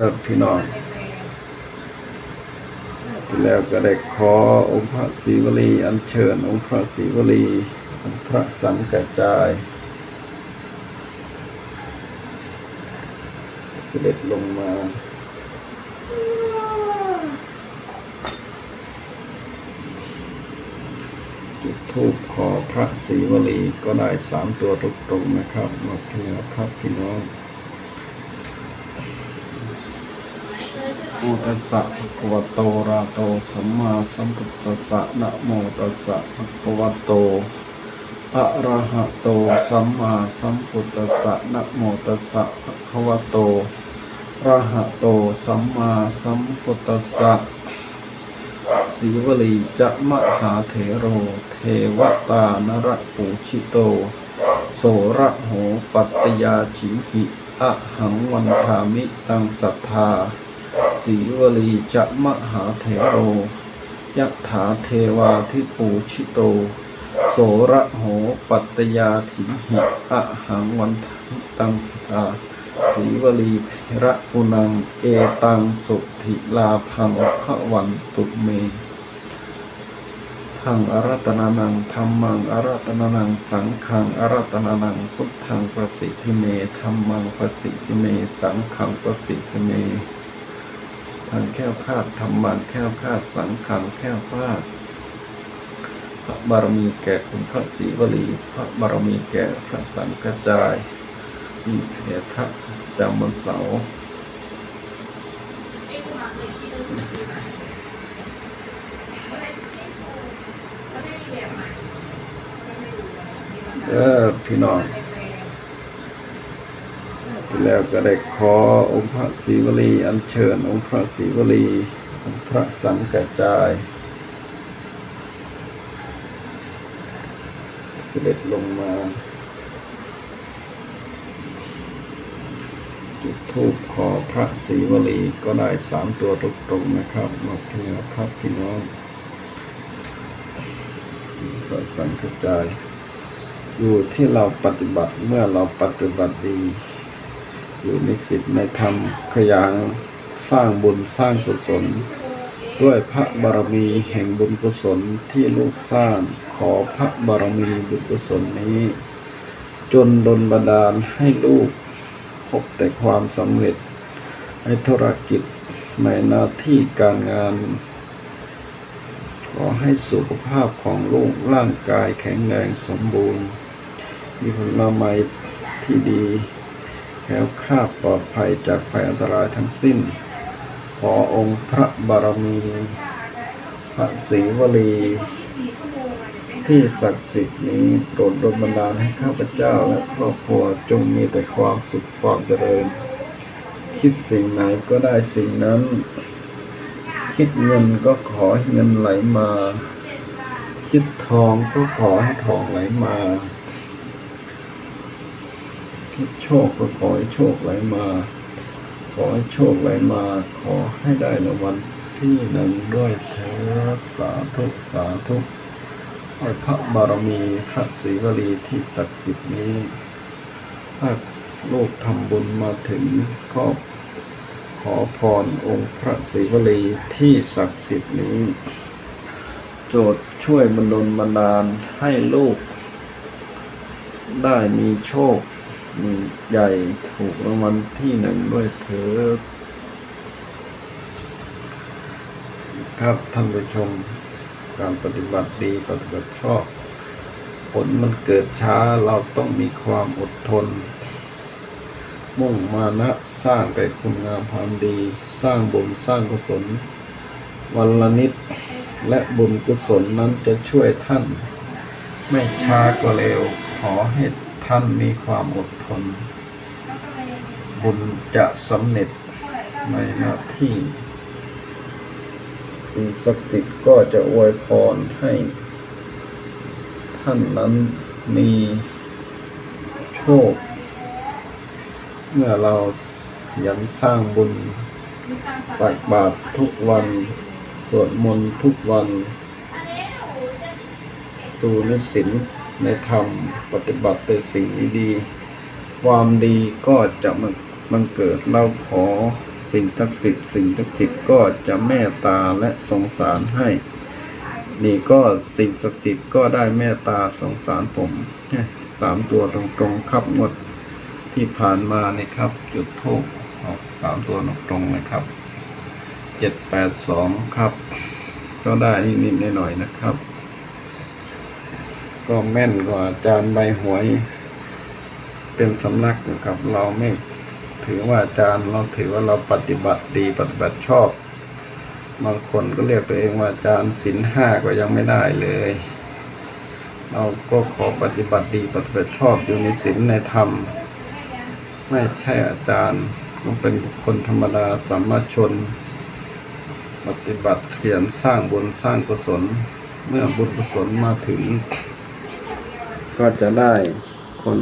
ออพี่น้องแล้วก็ได้ขอองค์พระศรีวลี อัญเชิญองค์พระศรีวลีองค์พระสังกัจจาย เสด็จลงมาจุดทูปขอพระศรีวลีก็ได้สามตัวตรงๆนะครับหมดที่แล้วครับพี่น้อง โมตัสสะภะคะวะโตระโตสัมมาสัมพุทธัสสะนะโมตัสสะภะคะวะโตอะระหะโตสัมมาสัมพุทธัสสะนะโมตัสสะภะคะวะโตระหะโตสัมมาสัมพุทธัสสะสีวลีจะมหาเถโร เทวตานรปูชิโต โสระโหปัตยาฉิมหิอะหังวันทามิตังสัทธา สีวลีจะมหาเถโรยะถาเทวาทิปูชิโต โสระโหปัตยาถิหิอะหังวันตังสตาสีวลีเระปุนัง เอตังสุธิลาพังพระวันตุเมทังอารัตนานังธรรมังอารัตนานัง สังฆังอารัตนานัง พุทธังประสิทธิเมธรรมังประสิทธิเม สังฆังประสิทธิเม ทางแค้วคาดธรรมันแค้วคาดสังขังแค้วคาดพระบารมีแก่คุณพระศรีวลี พระบารมีแก่พระสังกระจายมีเพศพระจำวันเสาเออพี่น้อง แล้วก็ได้ขอองค์พระศรีวลีอัญเชิญองค์พระศรีวลีองค์พระสังกัจจาย เสด็จลงมา จุดทูปขอพระศรีวลีก็ได้สามตัวตรงๆนะครับหมดที่แล้วครับพี่น้องสดสังกัจจายอยู่ที่เราปฏิบัติเมื่อเราปฏิบัติดี อยู่ในสิทธิ์ในธรรมขยันสร้างบุญสร้างกุศล ด้วยพระบารมีแห่งบุญกุศลที่ลูกสร้างขอพระบารมีบุญกุศลนี้ จนดลบันดาลให้ลูกพบแต่ความสำเร็จในธุรกิจในหน้าที่การงาน ขอให้สุขภาพของลูกร่างกายแข็งแรงสมบูรณ์ มีผลไม้ที่ดี แค้วคลาดปลอดภัยจากภัยอันตรายทั้งสิ้น ขอองค์พระบารมี พระศรีวลี ที่ศักดิ์สิทธิ์นี้โปรดดลบันดาลให้ข้าพเจ้าและครอบครัวจงมีแต่ความสุขความเจริญ คิดสิ่งไหนก็ได้สิ่งนั้น คิดเงินก็ขอให้เงินไหลมา คิดทองก็ขอให้ทองไหลมา คิดโชคก็ขอให้โชคไหลมา ขอให้โชคไหลมา ขอให้ได้รางวัลที่หนึ่งด้วยเถิดสาธุสาธุขอพระบารมีพระศรีวลีที่ศักดิ์สิทธิ์นี้ถ้าลูกทำบุญมาถึงก็ขอพรองค์พระศรีวลีที่ศักดิ์สิทธิ์นี้ โจทย์ช่วยบรรดลบันดาลให้ลูกได้มีโชค มีใหญ่ถูกรางวัลที่หนึ่งด้วยเถิดครับท่านผู้ชมการปฏิบัติดีปฏิบัติชอบ ผลมันเกิดช้าเราต้องมีความอดทน มุ่งมานะสร้างแต่คุณงามความดี สร้างบุญสร้างกุศล วันละนิดและบุญกุศลนั้นจะช่วยท่าน ไม่ช้าก็เร็วขอให้ ท่านมีความอดทน บุญจะสำเร็จในหน้าที่สิ่งศักดิ์สิทธิ์ก็จะอวยพรให้ ท่านนั้นมีโชค เมื่อเรายันสร้างบุญตักบาตรทุกวันสวดมนต์ทุกวันดูในศีล ในธรรมปฏิบัติแต่สิ่งดีๆความดีก็จะมันมันเกิดเราขอสิ่งศักดิ์สิทธิ์สิ่งศักดิ์สิทธิ์ก็จะเมตตาและสงสารให้ นี่ก็สิ่งศักดิ์สิทธิ์ก็ได้เมตตาสงสารผมสามตัวตรงๆครับงวดที่ผ่านมานี่ครับ จุดทูปออกสามตัวตรงๆนะครับเจ็ดแปดสองครับ ก็ได้นิดๆหน่อยๆนะครับ ก็แม่นกว่าอาจารย์ใบหวย เป็นสำนักนะครับ เราไม่ถือว่าอาจารย์เราถือว่าเราปฏิบัติดีปฏิบัติชอบบางคนก็เรียกตัวเองว่าอาจารย์ศีลห้าก็ยังไม่ได้เลย เราก็ขอปฏิบัติดีปฏิบัติชอบอยู่ในศีลในธรรม ไม่ใช่อาจารย์ต้องเป็นบุคคลธรรมดาสามัญชน ปฏิบัติเขียนสร้างบุญสร้างกุศล เมื่อบุญกุศลมาถึง ก็จะได้คน